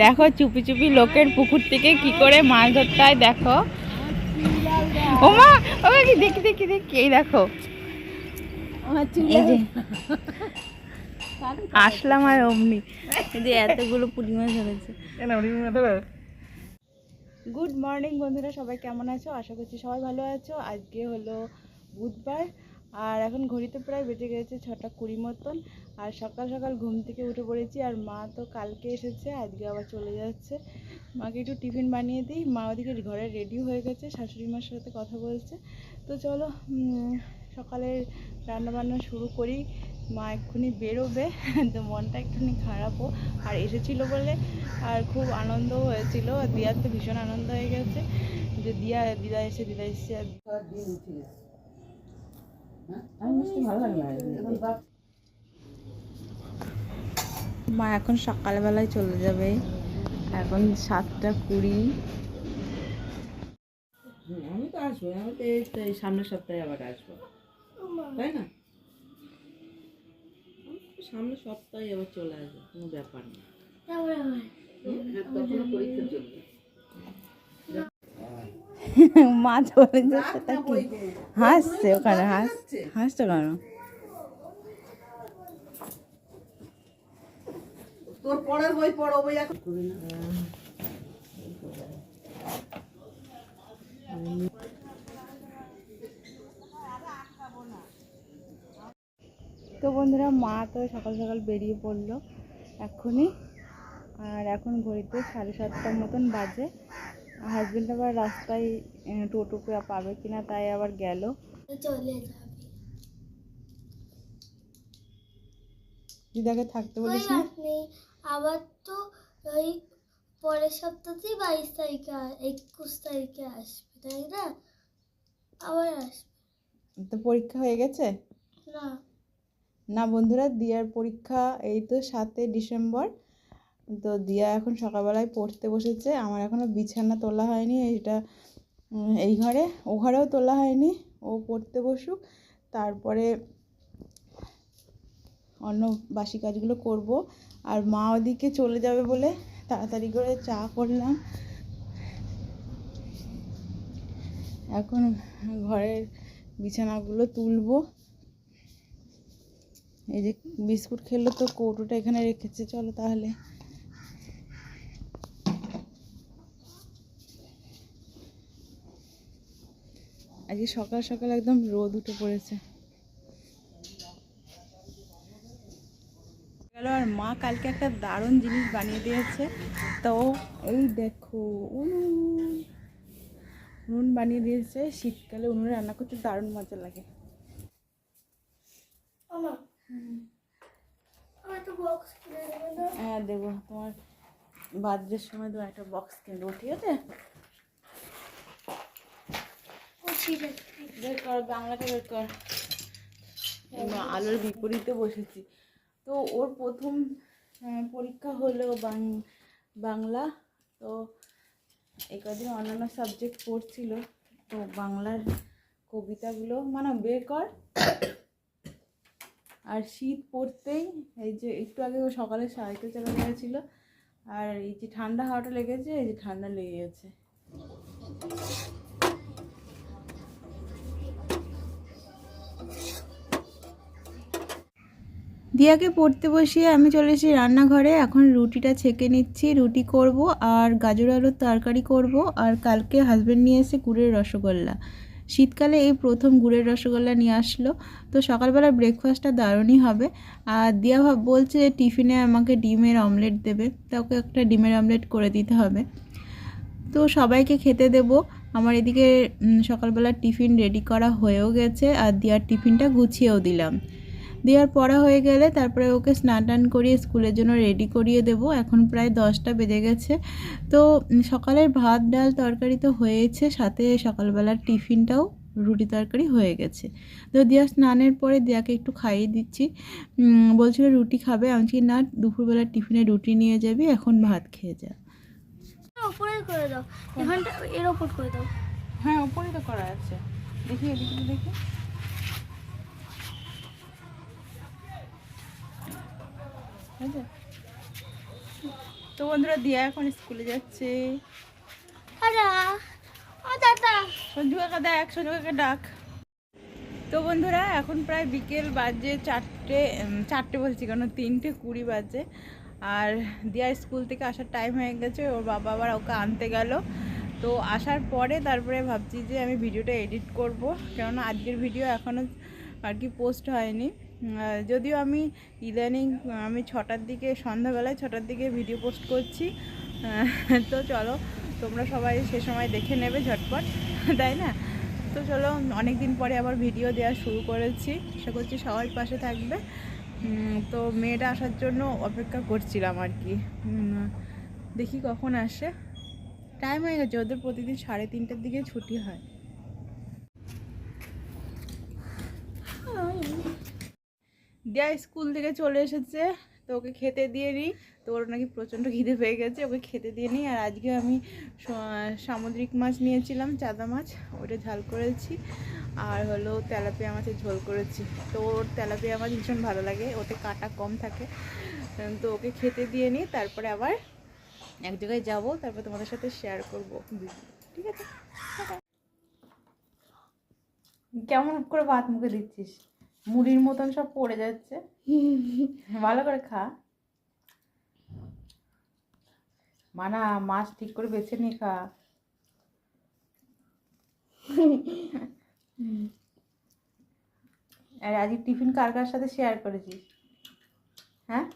দেখো চুপি চুপি লোকের পুকুর থেকে কি করে মাছ ধরতে হয় দেখো। ও মা ও কি দেখি দেখি দেখি এই দেখো। আসলাম আর অমনি। এই যে এতগুলো পুঁটি মাছ ধরেছে। গুড মর্নিং বন্ধুরা, সবাই কেমন আছো? আশা করছি সবাই ভালো আছো। আজকে হলো বুধবার, আর এখন ঘড়িতে প্রায় বেজে গেছে ছটা কুড়ি মতন, আর সকাল সকাল ঘুম থেকে উঠে পড়েছি, আর মা তো কালকে এসেছে, আজকে আবার চলে যাচ্ছে। মাকে একটু টিফিন বানিয়ে দিই, মা ওদিকে ঘরে রেডি হয়ে গেছে, শাশুড়ি মার সাথে কথা বলছে। তো চলো সকালের রান্নাবান্না শুরু করি। মা এক্ষুনি বেরোবে তো মনটা একটুখানি খারাপও। আর এসেছিল বলে আর খুব আনন্দ হয়েছিল আর দিয়ার তো ভীষণ আনন্দ হয়ে গেছে। যে দিয়া দিদা এসে দিদা এসে মা এখন সকালবেলায় চলে যাবে। এখন সাতটা কুড়ি। আমি তো আসব আমি এই তো এই সামনের সপ্তাহে আবার আসব। তাই না? সামনের সপ্তাহে আবার চলে আসব কোনো ব্যাপার না। তখনও মা চলে যাচ্ছে তা কি? হাসছে ওখানে হাস হাসছে কেন? তোর পড়ার বই পড়ো বই এখন। করি না। তো বন্ধুরা মা তো সকাল সকাল বেরিয়ে পড়ল এক্ষুনি। আর এখন ঘড়িতে সাড়ে সাতটার মতন বাজে। হাজবেন্ড আবার রাস্তায় টোটো পাবে কিনা তাই আবার গেল। চলে যাবে। দিদাকে থাকতে বলিস না? আবার তো ওই পরের সপ্তাহতেই বাইশ তারিখে একুশ তারিখে আসবে তাই না? আবার আসবে। তো পরীক্ষা হয়ে গেছে? না। না বন্ধুরা, দিয়ার পরীক্ষা এই তো সাতই ডিসেম্বর। তো দিয়া এখন সকালবেলায় পড়তে বসেছে। আমার এখনও বিছানা তোলা হয়নি, এটা এই ঘরে, ও ঘরেও তোলা হয়নি। ও পড়তে বসুক, তারপরে অন্য বাসি কাজগুলো করব। আর মা ওদিকে চলে যাবে বলে তাড়াতাড়ি করে চা করলাম। এখন ঘরের বিছানাগুলো তুলবো। এই যে বিস্কুট খেলো তো কৌটোটা এখানে রেখেছে চলো তাহলে। আজকে সকাল সকাল একদম রোদ উঠে পড়েছে। গেল আর মা কালকে একটা দারুণ জিনিস বানিয়ে দিয়েছে। তো এই দেখো উনুন। উনুন বানিয়ে দিয়েছে। শীতকালে উনুনে রান্না করতে দারুণ মজা লাগে। আমার হ্যাঁ দেবো। তোমার বার্থডের সময় তোমার একটা বক্স কিনে দেবো ঠিক আছে বের কর বাংলাটা বের কর। আলোর বিপরীতে বসেছি। তো ওর প্রথম পরীক্ষা হলো বাং- বাংলা। তো এই কদিন অন্যান্য সাবজেক্ট পড়ছিল। তো বাংলার কবিতাগুলো মানে বের কর। আর শীত পড়তেই এই যে একটু আগে সকালে সাইকেল চালাতে গেছিল, আর এই যে ঠান্ডা হাওয়াটা লেগেছে, এই যে ঠান্ডা লেগে গেছে। দিয়াকে পড়তে বসিয়ে আমি চলে এসেছি রান্নাঘরে। এখন রুটিটা ছেঁকে নিচ্ছি, রুটি করব আর গাজর আলুর তরকারি করব। আর কালকে হাজব্যান্ড নিয়ে এসে কুড়ের রসগোল্লা। শীতকালে এই প্রথম গুড়ের রসগোল্লা নিয়ে আসলো। তো সকালবেলা ব্রেকফাস্টটা দারুণই হবে। আর দিয়া ভাব বলছে টিফিনে আমাকে ডিমের অমলেট দেবে। তাকে একটা ডিমের অমলেট করে দিতে হবে। তো সবাইকে খেতে দেব। আমার এদিকে সকালবেলা টিফিন রেডি করা হয়েও গেছে। আর দিয়ার টিফিনটা গুছিয়েও দিলাম। দেওয়ার পড়া হয়ে গেলে তারপরে ওকে স্নান টান করিয়ে স্কুলের জন্য রেডি করিয়ে দেবো। এখন প্রায় দশটা বেজে গেছে। তো সকালের ভাত ডাল তরকারি তো হয়েছে সাথে সকালবেলার টিফিনটাও রুটি তরকারি হয়ে গেছে। তো দিয়া স্নানের পরে দিয়াকে একটু খাইয়ে দিচ্ছি। বলছিল রুটি খাবে। আমি বলছি, না দুপুরবেলা টিফিনে রুটি নিয়ে যাবি এখন ভাত খেয়ে যা। ওপরে করে দাও। এখানটা এর ওপর করে দাও। হ্যাঁ ওপরে তো করা আছে। দেখি এদিকে দেখি। তো বন্ধুরা দিয়া এখন স্কুলে যাচ্ছে। সঞ্জু কাকা দেখ সঞ্জু কাকা ডাক। তো বন্ধুরা এখন প্রায় বিকেল বাজে চারটে চারটে বলছি কেন? তিনটে কুড়ি বাজে। আর দিয়া স্কুল থেকে আসার টাইম হয়ে গেছে ওর বাবা আবার ওকে আনতে গেল। তো আসার পরে তারপরে ভাবছি যে আমি ভিডিওটা এডিট করব। কেননা আজকের ভিডিও এখনও আর কি পোস্ট হয়নি। যদিও আমি ইদানিং, আমি ছটার দিকে, সন্ধ্যাবেলায় ছটার দিকে ভিডিও পোস্ট করছি। তো চলো, তোমরা সবাই সে সময় দেখে নেবে ঝটপট, তাই না? তো চলো অনেক দিন পরে আবার ভিডিও দেওয়া শুরু করেছি। আশা করছি সবাই পাশে থাকবে। তো মেয়েটা আসার জন্য অপেক্ষা করছিলাম আর কি। দেখি কখন আসে। টাইম হয়ে গেছে, ওদের প্রতিদিন সাড়ে তিনটের দিকে ছুটি হয়। দিয়া স্কুল থেকে চলে এসেছে, তো ওকে খেতে দিয়ে নিই। তো ওর নাকি প্রচণ্ড খিদে পেয়ে গেছে, ওকে খেতে দিয়ে নিই। আর আজকে আমি সামুদ্রিক মাছ নিয়েছিলাম, চাদা মাছ, ওটা ঝাল করেছি। আর হলো তেলাপিয়া মাছের ঝোল করেছি। তো ওর তেলাপিয়া মাছ ভীষণ ভালো লাগে, ওতে কাটা কম থাকে। তো ওকে খেতে দিয়ে নিই, তারপরে আবার এক জায়গায় যাব, তারপর তোমাদের সাথে শেয়ার করব। ঠিক আছে। কেমন করে ভাত মুখে দিচ্ছিস? মুড়ির মতন সব পড়ে যাচ্ছে। ভালো করে খা। মানা, মাছ ঠিক করে বেছে নিয়ে খা। আর আজকে টিফিন কার কার সাথে শেয়ার করেছিস? হ্যাঁ?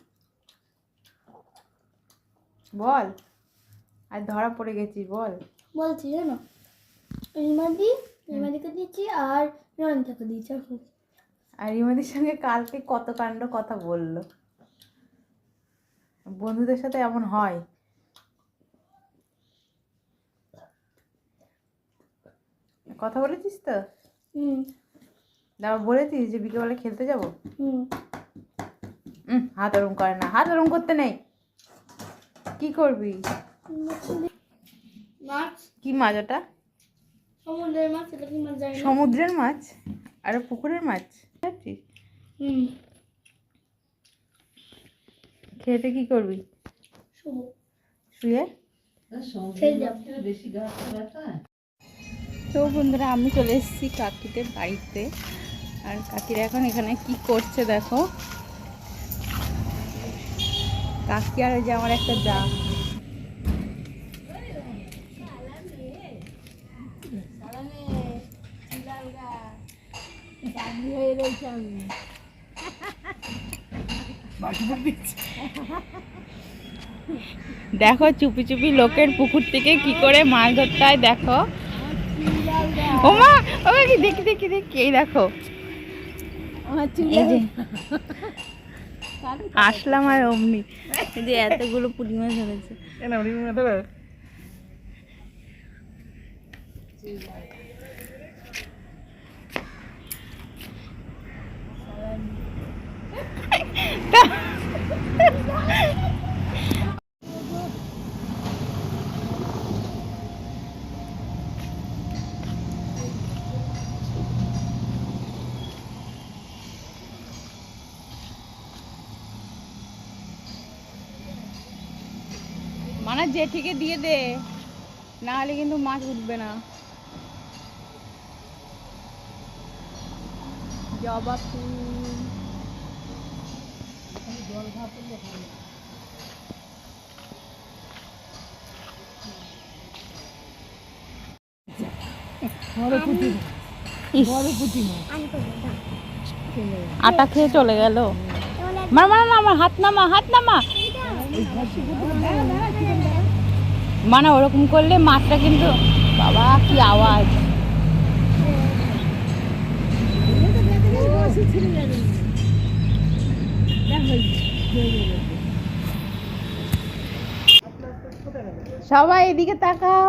বল। আর ধরা পড়ে গেছি, বল। বলছি জানো রিমাদি রিমাদিকে দিচ্ছি আর রনিতাকে দিচ্ছি। আর আর রিমাদির সঙ্গে কালকে কত কাণ্ড কথা বলল। বন্ধুদের সাথে এমন হয়? কথা বলেছিস তো? দাঁড়া বলেছিস যে বিকেলবেলা খেলতে যাব? হাত ওরম করে না। হাত ওরম করতে নেই। কি করবি? মাছ? কি মাছ ওটা? সমুদ্রের মাছ সমুদ্রের মাছ? আর পুকুরের মাছ? খেতে কি করবি? শুয়ে। তো বন্ধুরা আমি চলে এসেছি কাকিদের বাড়িতে। আর কাকিরা এখন এখানে কি করছে দেখো? কাকি আর ওই যে আমার একটা যা। দেখো চুপি চুপি লোকের পুকুর থেকে কি করে মাছ ধরতে হয় দেখো। ও মা ও কি দেখি দেখি দেখি এই দেখো। আসলাম আর অমনি। যে এতগুলো পুঁটি মাছ ধরেছে। মানে জেঠিকে দিয়ে দে। না হলে কিন্তু মাছ উঠবে না। জবা ফুল আটা খেয়ে চলে গেল। মার মার না আমার হাত নামা হাত নামা। মানে ওরকম করলে মাছটা কিন্তু বাবা কি আওয়াজ। সবাই এদিকে তাকাও।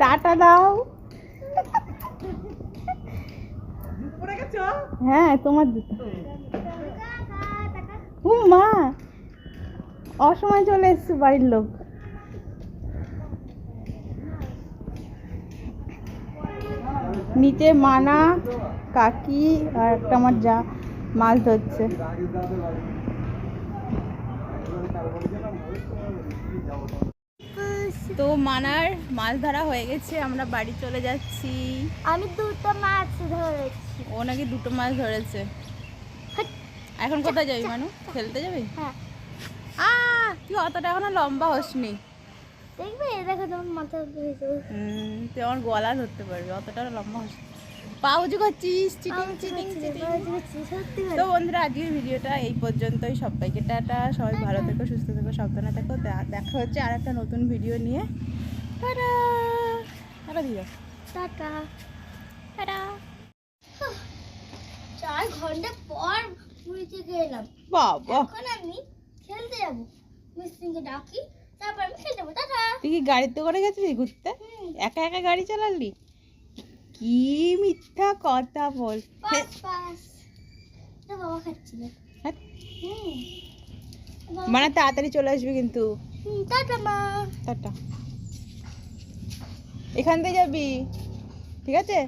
টাটা দাও। হ্যাঁ তোমার জুতো মা। অসময় চলে এসছে বাড়ির লোক। নিচে মানা কাকি আর একটা আমার যা মাছ ধরছে। তো মানার মাছ ধরা হয়ে গেছে আমরা বাড়ি চলে যাচ্ছি। আমি দুটো মাছ ধরেছি। ও নাকি দুটো মাছ ধরেছে। এখন কোথায় যাবি মানু? খেলতে যাবি? হ্যাঁ। আ তুই অতটা এখনও লম্বা হসনি। দেখবে এ দেখো তোমার মাথা হুম, তুই আমার গলা ধরতে পারবি অতটা লম্বা হস পাউজু করছিস চিটিং চিটিং তো বন্ধুরা আজকের ভিডিওটা এই পর্যন্তই সবাইকে টাটা সবাই ভালো থেকো সুস্থ থেকো সাবধানে থেকো দেখা হচ্ছে আর একটা নতুন ভিডিও নিয়ে। টাটা! টাটা দিও। টাটা। টাটা। চার ঘণ্টা পর পুরীতে গেলাম বাবা। এখন আমি খেলতে যাব। মিস্ত্রিকে ডাকি তারপর আমি খেলতে যাব টাটা। তুই কি গাড়িতে করে গেছিলি ঘুরতে? একা একা গাড়ি চালালি? কি মিথ্যা কথা বল। পাস পাস বাবা খাচ্ছিল। হ্যাঁ, মানে তাড়াতাড়ি চলে আসবি কিন্তু। টাটা মা। টাটা। এখান থেকে যাবি। ঠিক আছে?